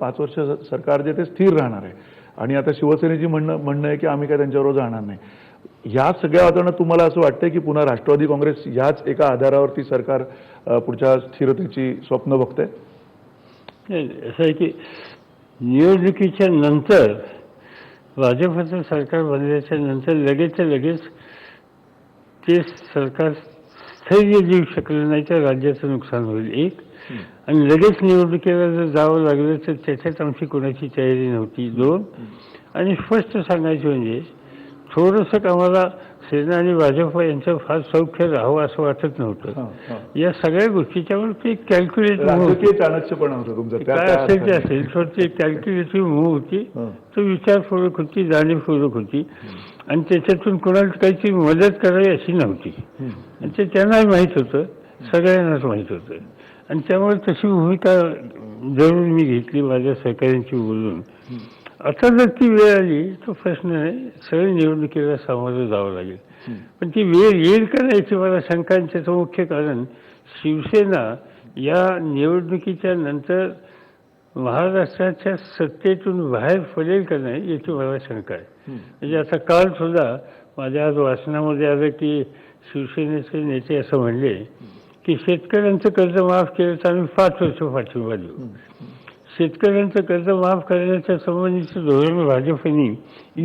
पाच वर्ष सरकार जे ते स्थिर राहणार आहे. आणि आता शिवसेनेची म्हणणं म्हणणं आहे की आम्ही काय त्यांच्याबरोबर जाणार नाही. ह्या सगळ्या वातावरणात तुम्हाला असं वाटतंय की पुन्हा राष्ट्रवादी काँग्रेस ह्याच एका आधारावरती सरकार पुढच्या स्थिरतेची स्वप्न बघतंय? असं आहे की निवडणुकीच्या नंतर भाजपचं सरकार बनल्याच्या नंतर लगेचच्या लगेच ते सरकार स्थैर्य देऊ शकलं नाही तर राज्याचं नुकसान होईल एक. आणि लगेच निवडणुकीला जर जावं लागलं तर त्याच्यात आमची कोणाची तयारी नव्हती दोन. आणि स्पष्ट सांगायचं म्हणजे थोडंसं आम्हाला सेना आणि भाजप यांचं फार सौख्य राहावं असं वाटत नव्हतं. या सगळ्या गोष्टीच्यावर ते कॅल्क्युलेट काय असेल ते. असेल तर ते कॅल्क्युलेटिव्ह मूव होती. तो विचारपूर्वक होती जाणीवपूर्वक होती. आणि त्याच्यातून कोणाला काहीतरी मदत करावी अशी नव्हती. ते त्यांनाही माहीत होतं. सगळ्यांनाच माहीत होतं. आणि त्यामुळे तशी भूमिका जरूर मी घेतली माझ्या सहकाऱ्यांची बोलून. आता जर ती वेळ आली तो प्रश्न नाही सगळी निवडणुकीला सामोरं जावं लागेल. पण ती वेळ येईल का नाही याची मला शंका मुख्य कारण शिवसेना या निवडणुकीच्या नंतर महाराष्ट्राच्या सत्तेतून बाहेर पडेल का नाही याची मला शंका आहे. म्हणजे आता काल सुद्धा माझ्या आज वाचनामध्ये आलं की शिवसेनेचे नेते असं म्हणले की शेतकऱ्यांचं कर्ज माफ केलं तर आम्ही पाच वर्ष पाठिंबा देऊ शेतकऱ्यांचं कर्ज माफ करण्याच्या संबंधीचं धोरण भाजपने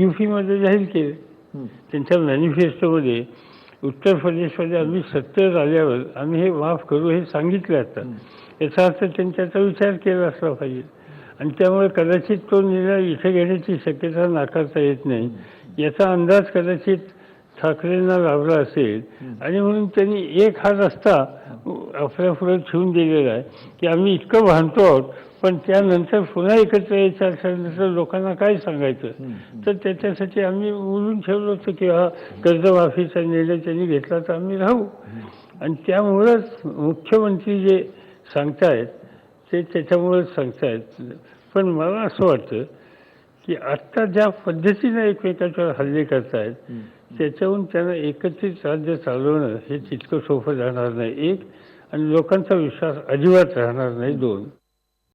युपीमध्ये जाहीर केलं. त्यांच्या मॅनिफेस्टोमध्ये उत्तर प्रदेशमध्ये आम्ही सत्तेवर आल्यावर आम्ही हे माफ करू हे सांगितलं आता. याचा अर्थ त्यांच्याचा विचार केला असला पाहिजे. आणि त्यामुळे कदाचित तो निर्णय इथे घेण्याची शक्यता नाकारता येत नाही. याचा अंदाज कदाचित ठाकरेंना लाभला असेल. आणि म्हणून त्यांनी एक हा रस्ता आपल्या पुढे ठेवून दिलेला आहे की आम्ही इतकं भांडतो आहोत पण त्यानंतर पुन्हा एकत्र यायचं असल्यानंतर लोकांना काय सांगायचं? तर त्याच्यासाठी आम्ही बोलून ठेवलं होतं की हा कर्जमाफीचा निर्णय त्यांनी घेतला तर आम्ही राहू. आणि त्यामुळंच मुख्यमंत्री जे सांगतायत ते त्याच्यामुळेच सांगतायत. पण मला असं वाटतं की आत्ता ज्या पद्धतीने एकमेकांच्यावर हल्ले करतायत त्याच्याहून त्यांना एकत्रित राज्य चालवणं हे तितकं सोपं जाणार नाही. एक आणि लोकांचा विश्वास अजिबात राहणार नाही. दोन